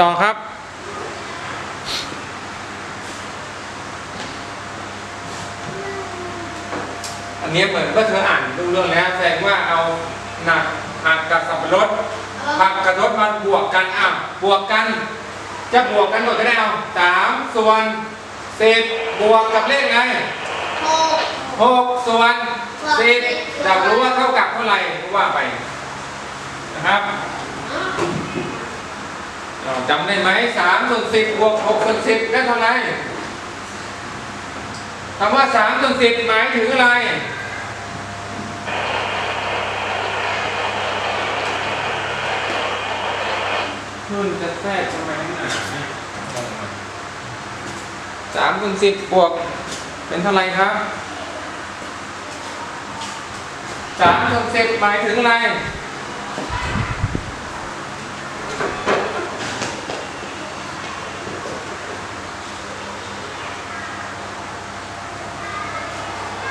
ต่อครับ อันนี้เหมือนว่าเธออ่านดูเรื่องแล้วแสดงว่าเอาหนักหักกับสับปะรดผักกระทดมาบวกกันอะบวกกัน จะบวกกันหมดก็ได้เอาสามส่วนสิบบวกกับเลขไงหกหกส่วนสิบอยากรู้ว่าเท่ากับเท่าไหร่ก็ว่าไปนะครับเรา จำได้ไหมสามส่วนสิบบวกหกส่วนสิบได้เท่าไหร่คำว่าสามส่วนสิบหมายถึงอะไรขึ้นจะแทรกทำไมหนาเนี่ยสามคูณสิบบวกเป็นเท่าไหร่ครับสามคูณสิบหมายถึงอะไร